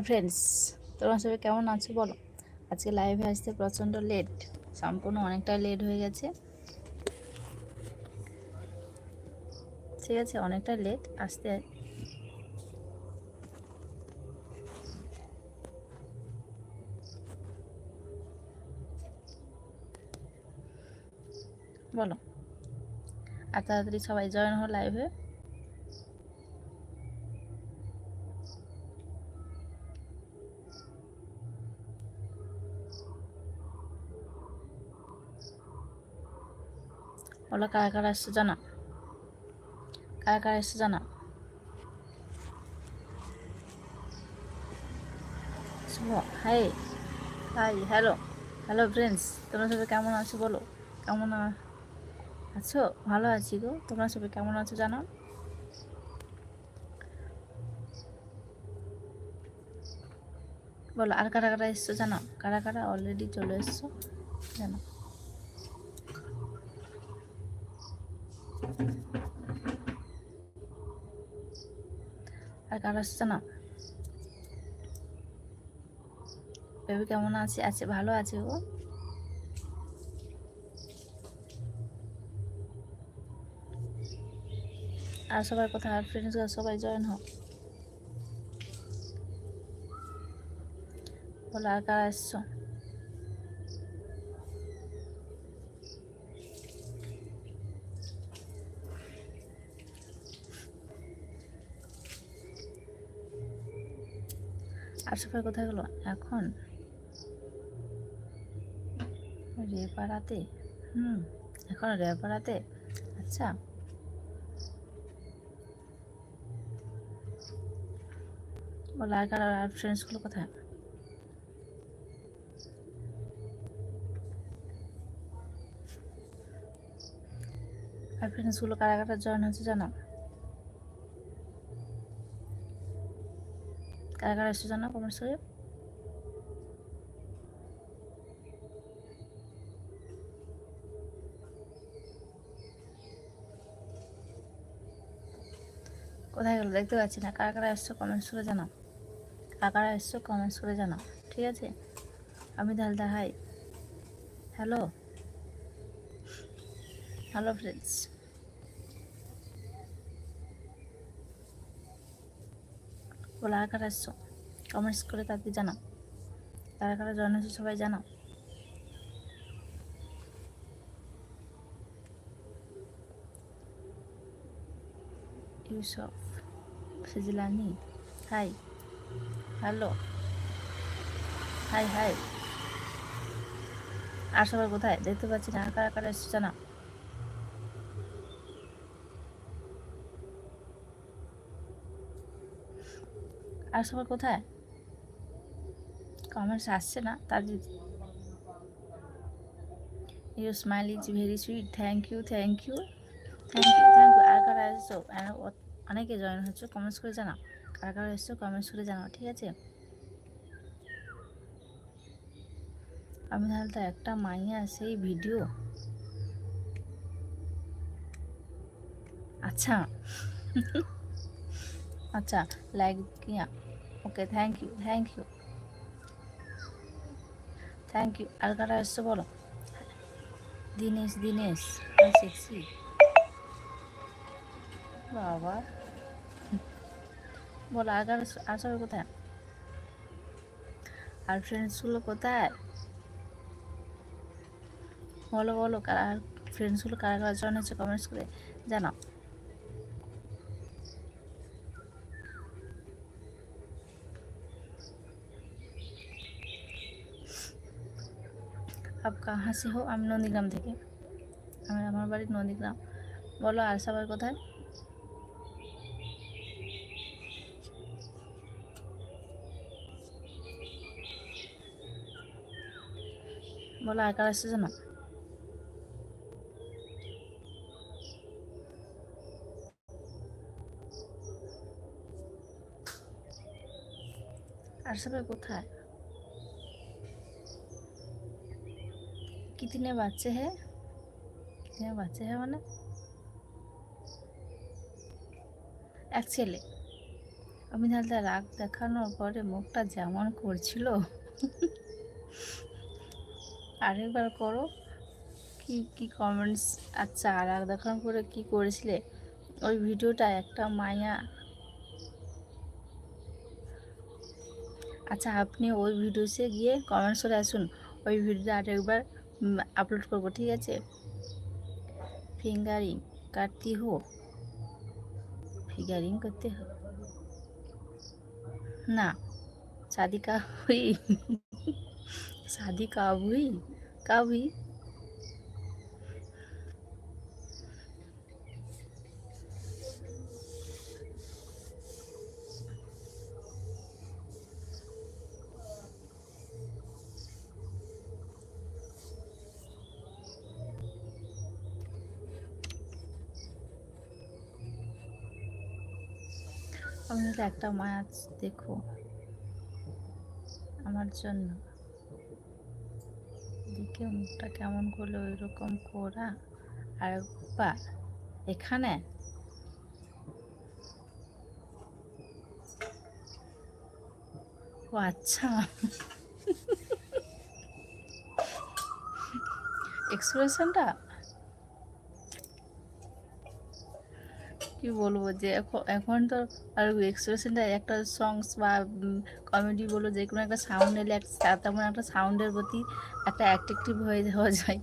Hi friends তোমার সবাই কেমন আছো বলো? আজকে লাইভে আসতে প্রচণ্ড লেট সম্পূর্ণ অনেকটা লেট হয়ে গেছে। ঠিক আছে, অনেকটা লেট আসতে। বলো। আর তাড়াতাড়ি সবাই জয়েন হো লাইভে বলো কারা কারা এসছে জানা। কারা কারা এসছে জানা hi hi hello hello friends তোমরা সবাই কেমন আছো বলো? কেমন আছো? ভালো আছি গো। তোমরা সবাই কেমন আছো জানো? বলো, আর কারা কারা এসছো, জানো? কারা কারা অলরেডি চলে এসছো, জানো? আর কারও আসছে না? বেবি কেমন আছে? আছে, ভালো আছে ও? আর সবাই কোথায় আর ফ্রেন্ডস সবাই জয়েন হোক। বলো, আর কারা এসছো? সবাই কোথায় গেলো? এখন? রেপাড়াতে? হুম, এখন রেপাড়াতে? আচ্ছা। বলো, আর কার, আর ফ্রেন্ডসগুলো কোথায়? আর ফ্রেন্ডসগুলো কারা কারা জয়েন হচ্ছে জানো? কারা কারা এসে জানো কমেন্টস করে কোথায় গেলো দেখতে পাচ্ছি না কারা কারা এসছো কমেন্টস করে জানাও কারা কারা এসছো কমেন্টস করে জানাও ঠিক আছে আমি Haldar hi hello hello friends আর কারা এসছো কমেন্টস করে তাদের জানাও। কারা কারা জয়েন হয়েছে সবাই জানাও। ইউসফ ফিজিলানি হাই, হ্যালো, হাই হাই। আর সবাই কোথায়? দেখতে পাচ্ছি না। কারা কারা এসছে জানা আর সবাই কোথায়? কমেন্টস আসছে না, তার you smile is very sweet thank you thank you thank you thank you আর কারা এসছো? অনেকে জয়েন হচ্ছে কমেন্টস করে জানাও। কারা কারা এসছো কমেন্টস করে জানাও, ঠিক আছে? আমি তাহলে তো একটা মাইয়া, সেই ভিডিও। আচ্ছা। আচ্ছা লাইক কিয়া okay thank you thank you thank you আর কারা এসছো বলো? দিনেশ দিনেশ সেক্সি বাবা। বলো, আর কারা আর সবাই কোথায়? আর ফ্রেন্ডসগুলো কোথায়? বলো বলো, কারা ফ্রেন্ডসগুলো কারা কারা জয়েন হচ্ছে কমেন্টস করে জানাও। আপ কাহা সে হো, আমি নন্দীগ্রাম থেকে। আমি আমার বাড়ি নন্দীগ্রাম। বলো আর সবাই কোথায়। বলো আর কারা এসেছে না আর সবাই কোথায়? कितने बच्चे हैं कितने बच्चे हैं মানে এক ছেলে আমি তাহলে রাগ দেখানোর পরে মুখটা যেমন করছিল আরেকবার করো কি কি কমেন্টস আচ্ছা আর রাগ দেখানোর পরে কি করেছিলে ওই ভিডিওটা একটা মায়া আচ্ছা আপনি ওই ভিডিওসে গিয়ে কমেন্টস করে আসুন ওই ভিডিওটা আরেকবার আপলোড করব ঠিক আছে ফিঙ্গারিং কাটতি হো ফিঙ্গারিং করতে हो ना शादी का हुई शादी कब हुई कब हुई আমি একটা মাছ দেখো আমার জন্য। দিকে মুখটা কেমন করল ওই রকম করা। আর বা, এখানে? ও আচ্ছা। এক্সপ্রেশনটা? কি বলব যে এখন তো আর এক্সপ্রেশনটা একটা সংস বা কমেডি বলো যে কোনো একটা সাউন্ড এলে তেমন একটা সাউন্ডের প্রতি একটা অ্যাট্রাকটিভ হয়ে যাওয়া যায়।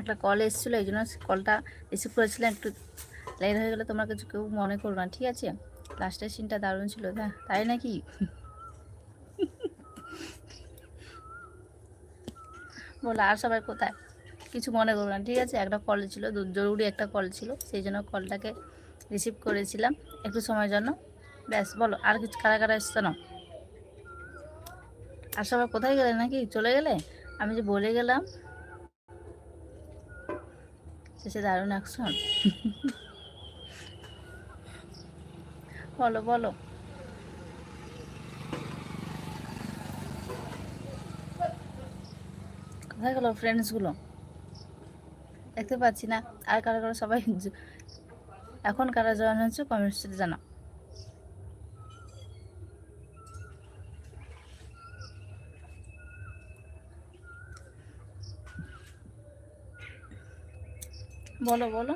একটা কল এসেছিল, এই জন্য কলটা রিসিভ করেছিলাম। একটু লেট হয়ে গেলে তোমরা কিছু কেউ মনে করো না, ঠিক আছে? লাস্টের সিনটা দারুণ ছিল হ্যাঁ তাই নাকি? বলো আর সবাই কোথায়? কিছু মনে করো না, ঠিক আছে? একটা কল ছিল জরুরি একটা কল ছিল, সেই জন্য কলটাকে রিসিভ করেছিলাম একটু সময়ের জন্য। ব্যাস, বলো, আর কিছু, কারা কারা এসছো না আর সবাই কোথায় গেলে নাকি? চলে গেলে? আমি যে বলে গেলাম শেষে দারুণ অ্যাকশন বলো বলো। কোথায় গেল ফ্রেন্ডসগুলো দেখতে পাচ্ছি না। আর কারও কারও সবাই? এখন কারা জয়েন হচ্ছে কমেন্টসে জানা বলো বলো।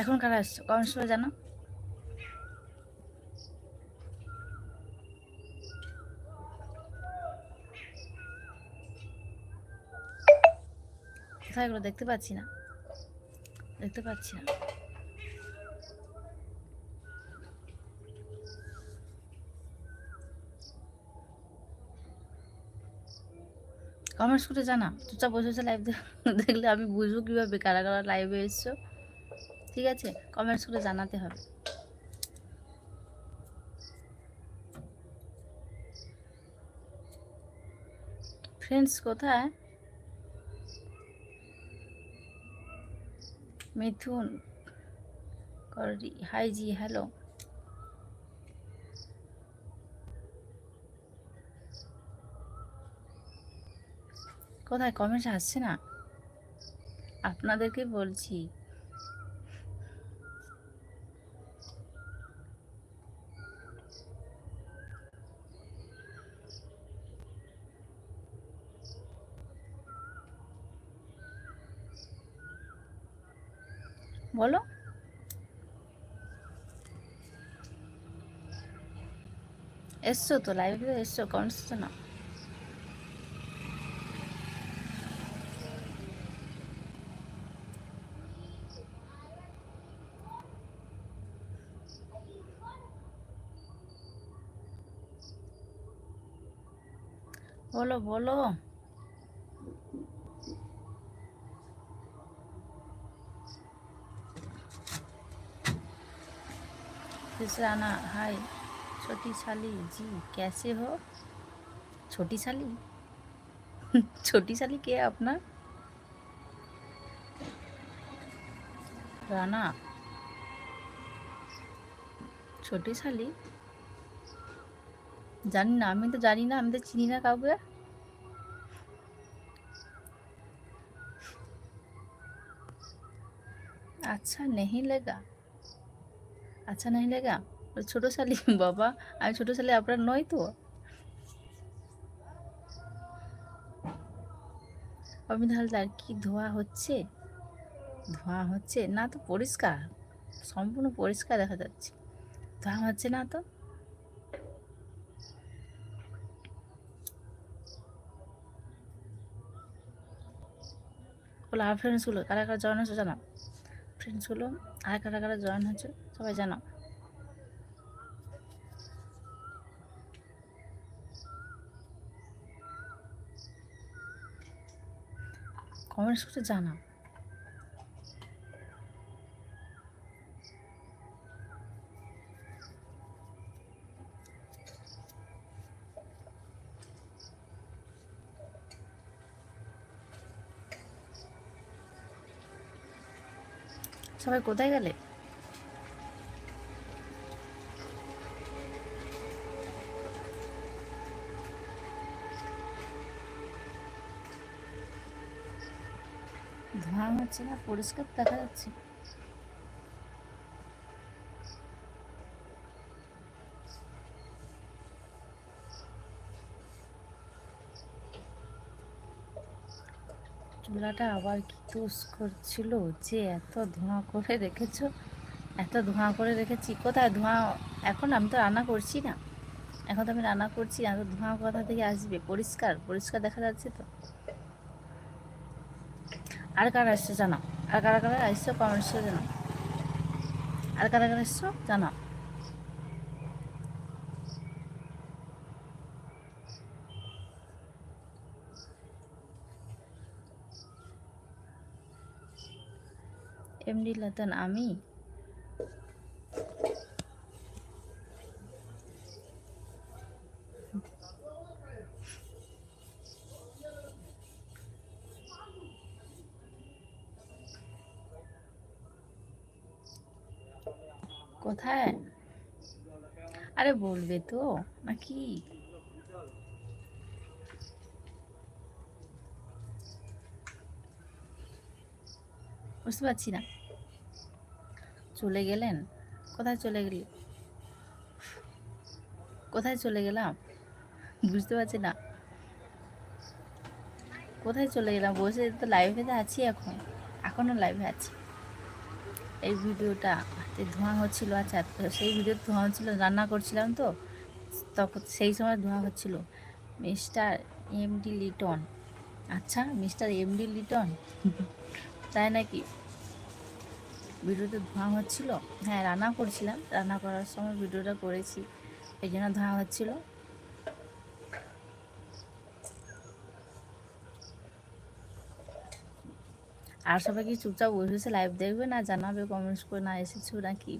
এখন কারা আসছো? কমেন্টস করে জানো? কোথায় দেখতে পাচ্ছি না। দেখতে পাচ্ছি না। কমেন্টস করে জানা? চুপচাপ বসে বসে লাইভ দেখলে আমি বুঝব কীভাবে কারা কারা লাইভে এসছো। ঠিক আছে? কমেন্টস করে জানাতে হবে। ফ্রেন্ডস কোথায়? মিথুন। করি হাই জি হ্যালো কোথায়? কমেন্টস আসছে না? আপনাদেরকে বলছি। বলো। এসছো তো লাইভে এসছো কমেন্টস তো না? বলো। রানা হাই ছোটি শালি, জি ক্যাসে হো? ছোটি শালি? ছোটি শালি কে আপনার রানা, ছোটি শালি? জানি না, আমি তো জানি না, আমি তো চিনি না কাউকে। আচ্ছা নেহি লেগা। আচ্ছা নেহি লেগা? ছোট শালি, বাবা, আমি ছোট শালি, আপনার নয় তো? অমিত হালদার কি ধোয়া হচ্ছে? ধোঁয়া হচ্ছে? না তো, পরিষ্কার। সম্পূর্ণ পরিষ্কার দেখা যাচ্ছে। ধোঁয়া হচ্ছে না তো? বলো আর ফ্রেন্ডসগুলো কারা কারা জয়েন হচ্ছে ফ্রেন্ডসগুলো আর কারা কারা জয়েন হচ্ছে সবাই জানাও। কমেন্টস করে জানাও। সবাই কোথায় গেলে? ধোঁয়া হচ্ছে না পরিষ্কার দেখা যাচ্ছে। চুলাটা আবার কি তুস করছিল যে এত ধোঁয়া করে রেখেছো? এত ধোঁয়া করে রেখেছি। কোথায় ধোঁয়া? এখন আমি তো রান্না করছি না। এখন তো আমি রান্না করছি এত ধোঁয়া কোথা থেকে আসবে? পরিষ্কার? পরিষ্কার দেখা যাচ্ছে তো। আর কারা এসছো জানাও আর কারা কারা এসছো? কমেন্টস জানাও। আর কারা কারা এসছো? জানাও। এমডি লতন আমি? কোথায়? আরে বলবে তো নাকি? বুঝতে পারছি না। চলে গেলেন? কোথায় চলে গেলি? কোথায় চলে গেলাম? বুঝতে পারছি না। কোথায় চলে গেলাম? বসে তো লাইভে তো আছি এখন। এখনও লাইভে আছি। এই ভিডিওটা যে ধোঁয়া হচ্ছিল আচ্ছা সেই ভিডিও ধোঁয়া হচ্ছিল, রান্না করছিলাম তো। তখন সেই সময় ধোঁয়া হচ্ছিল। Mister MD Liton. আচ্ছা মিস্টার এমডি লিটন? তাই নাকি? ভিডিওতে ধোঁয়া হচ্ছিল? হ্যাঁ রান্না করছিলাম। রান্না করার সময় ভিডিওটা করেছি। এই জন্য ধোঁয়া হচ্ছিল। আর সবাই কি চুপচাপ বসে লাইভ দেখবে না, জানাবে কমেন্টস করে না এসেছ নাকি?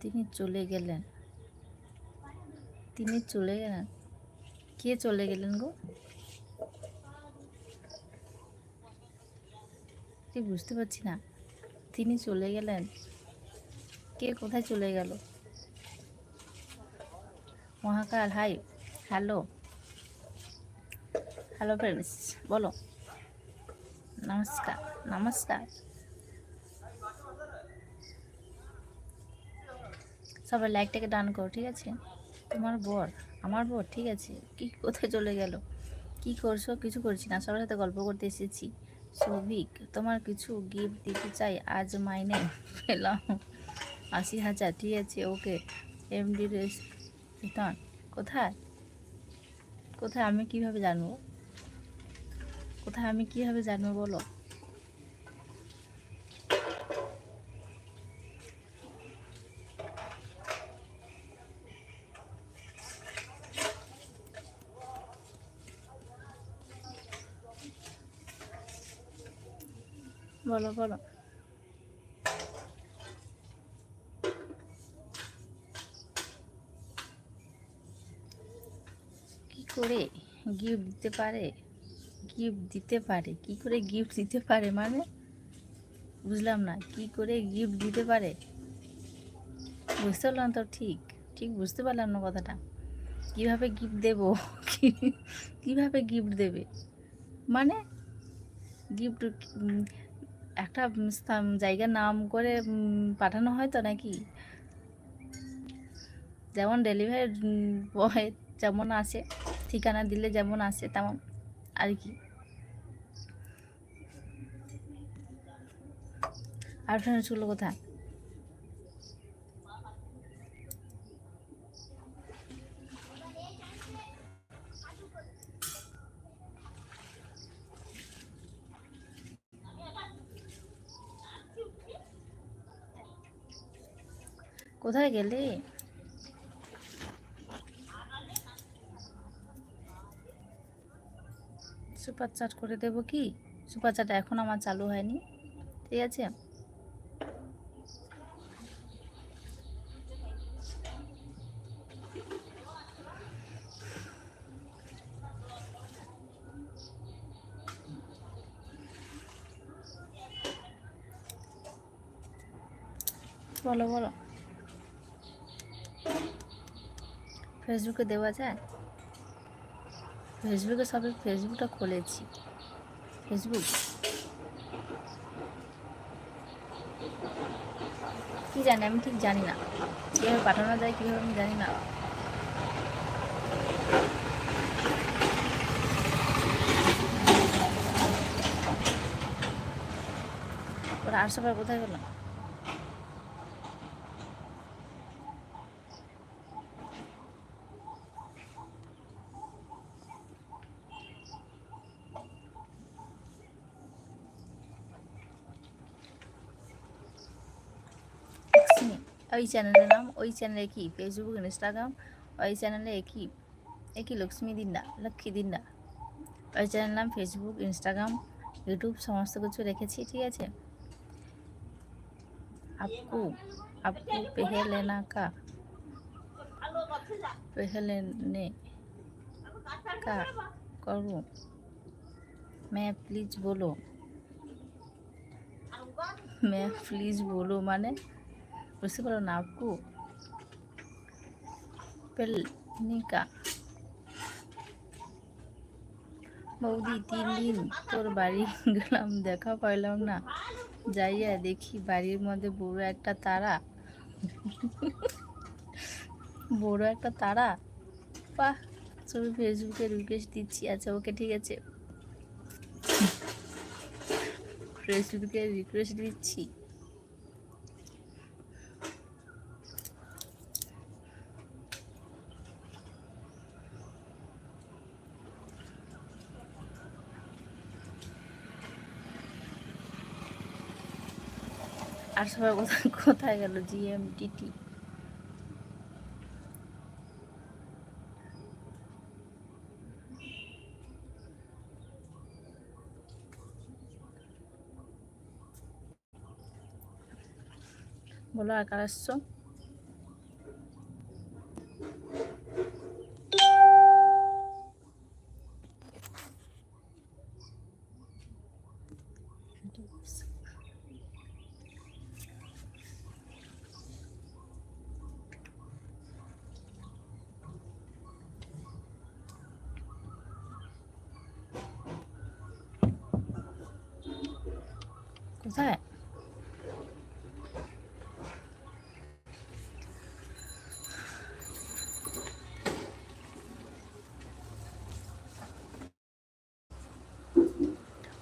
তিনি চলে গেলেন। তিনি চলে গেলেন। কে চলে গেলেন গো? ঠিক বুঝতে পারছি না। তিনি চলে গেলেন। কে কোথায় চলে গেল? Mahakal, hi, hello. Hello friends বলো। নমস্কার নমস্কার। সবাই লাইকটাকে ডান করো, ঠিক আছে? তোমার বর, আমার বর, ঠিক আছে? কি কোথায় চলে গেল? কি করছ? কিছু করছি না, সবার সাথে গল্প করতে এসেছি। সৌভিক তোমার কিছু গিফট দিতে চাই, আজ মাইনে পেলাম আশি হাজার, ঠিক আছে, ওকে। এমডি রিটার্ন কোথায়? কোথায় আমি কীভাবে জানব? কোথায় আমি কীভাবে জানব বলো? বলো বলো। কি করে গিফট দিতে পারে? গিফট দিতে পারে? কি করে গিফট দিতে পারে মানে? বুঝলাম না, কি করে গিফট দিতে পারে? বুঝতে পারলাম তো ঠিক ঠিক বুঝতে পারলাম না কথাটা। কীভাবে গিফট দেব? কীভাবে গিফট দেবে? মানে গিফট একটা জায়গার নাম করে পাঠানো হয় তো নাকি? যেমন ডেলিভারি বয় যেমন আসে, ঠিকানা দিলে যেমন আসে, তেমন, আর কি। আর ফ্রেন্ডসগুলো কোথায়? কোথায় গেলে সুপার চাট করে দেবো কি? সুপার চাট এখন আমার চালু হয়নি, ঠিক আছে? বলো বলো। ফেসবুকে দেওয়া যায়? ফেসবুকে সবে ফেসবুকটা খুলেছি। ফেসবুক? কি জানি, আমি ঠিক জানি না। কীভাবে পাঠানো যায়, কীভাবে আমি জানি না। আর সবাই কোথায় গেল লক্ষ্মী ওই চ্যানেলের নাম, ওই চ্যানেলে কি? ফেসবুক ইনস্টাগ্রাম ওই চ্যানেলে একই একই লক্ষ্মী দিন না লক্ষ্মী দিন না ওই চ্যানেলের নাম ফেসবুক ইনস্টাগ্রাম ইউটিউব সমস্ত কিছু রেখেছি, ঠিক আছে? আপু আপু পেহেলে না কা। পেহেলেনে কা করব। ম্যা প্লিজ বলো। ম্যা প্লিজ বলো মানে? না আপকু পেলনিকা বৌদি তিন দিন তোর বাড়ি গেলাম, দেখা পাইলাম না। যাইয়া দেখি বাড়ির মধ্যে বড় একটা তারা। বড় একটা তারা? বাহ, ছবি ফেসবুকে রিকোয়েস্ট দিচ্ছি। আচ্ছা ওকে, ঠিক আছে। ফেসবুকে রিকোয়েস্ট দিচ্ছি। আর সবাই কোথায় কোথায় গেল জিএমটিটি বলো আর কার আসছো? কোথায়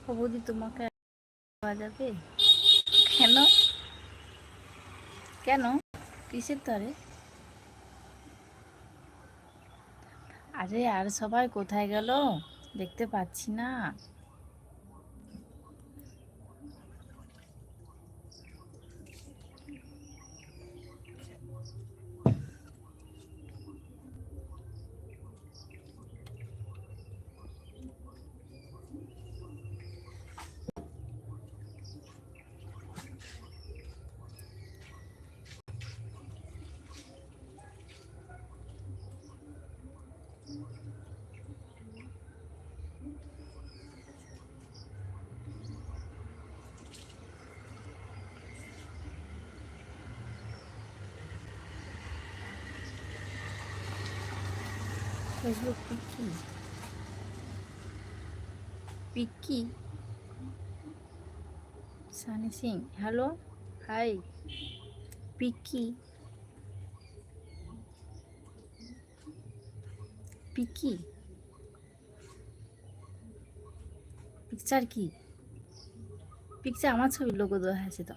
ও বৌদি তোমাকে পাওয়া যাবে কেন কেন কিসের তরে আরে আর সবাই কোথায় গেল? দেখতে পাচ্ছি না। Facebook পিকি পিকি Sunny Singh hello hi পিকি পিকি পিকচার কি? পিকচার আমার ছবির লোগো দেওয়া আছে তো।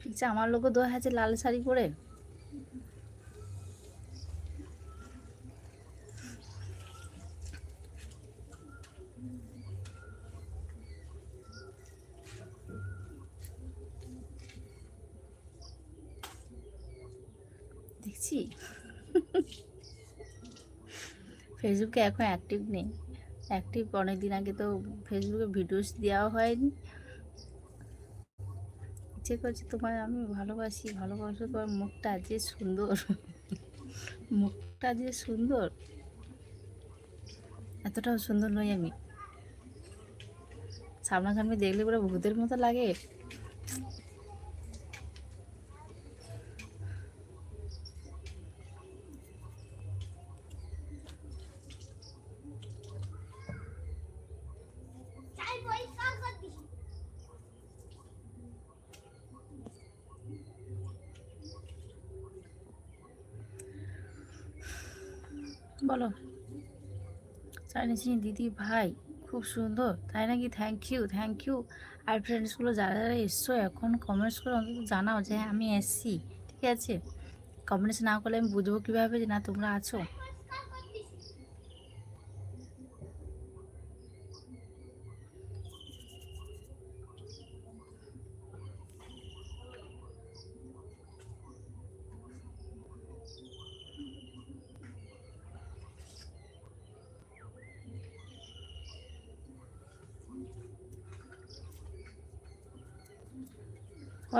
পিকচার আমার লোগো দেওয়া হয়েছে লাল শাড়ি পরে? ফেসবুকে এখন অ্যাক্টিভ নেই। অ্যাক্টিভ অনেক দিন আগে তো ফেসবুকে ভিডিওস দেওয়া হয়নি। ইচ্ছে করছে তোমার আমি ভালোবাসি ভালোবাসো তোমার মুখটা যে সুন্দর, মুখটা যে সুন্দর, এতটাও সুন্দর নই আমি। সামনাসামনি দেখলে পুরো ভূতের মতো লাগে বলো চাইনিজ দিদি ভাই খুব সুন্দর তাই নাকি? থ্যাংক ইউ থ্যাংক ইউ আর ফ্রেন্ডসগুলো যারা যারা এসছো এখন কমেন্টস করে অন্তত জানাও যে হ্যাঁ, আমি এসছি ঠিক আছে? কমেন্টস না করলে আমি বুঝব কীভাবে যে না তোমরা আছো।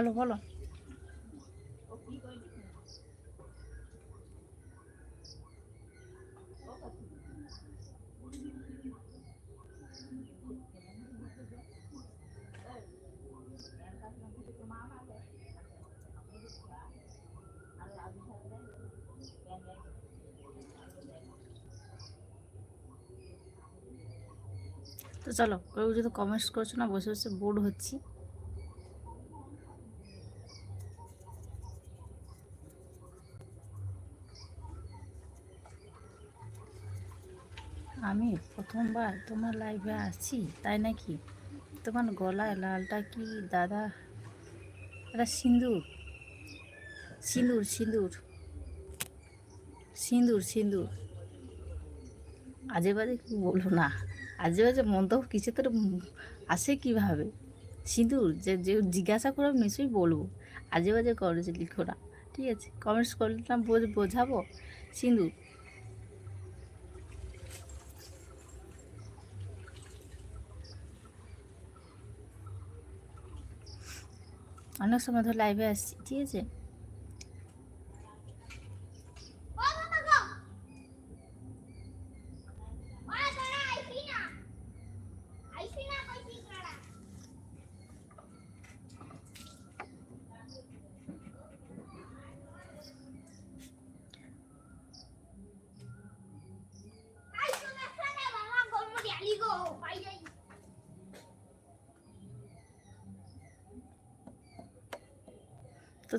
বলো বলো তো চলো কেউ যদি কমেন্টস করছ না বসে বসে বোর্ড হচ্ছি আমি প্রথমবার তোমার লাইভে আসছি তাই নাকি? তোমার গলায় লালটা কি, দাদা? এটা সিঁদুর। সিঁদুর সিঁদুর। সিঁদুর সিঁদুর। আজে বাজে কি বলব না। আজে বাজে মন্তব্য কিছু তোর আসে কীভাবে? সিঁদুর, যে যে জিজ্ঞাসা করে নিশ্চয়ই বলব। আজে বাজে করো যে লিখো না। ঠিক আছে কমেন্টস করলাম বোঝাবো। সিঁদুর। অনেক সময় ধরে লাইভে আসছি ঠিক আছে?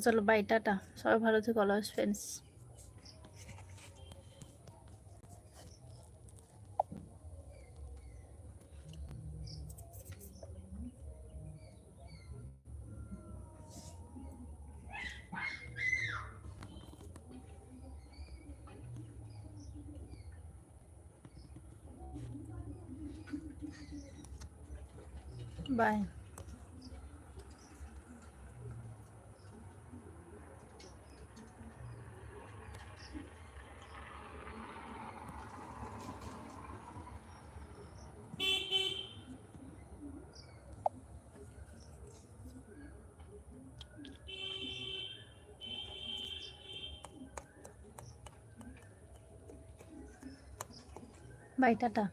চলো বাই টাটা সবাই ভালো থেকো always friends Bye. Bye tata.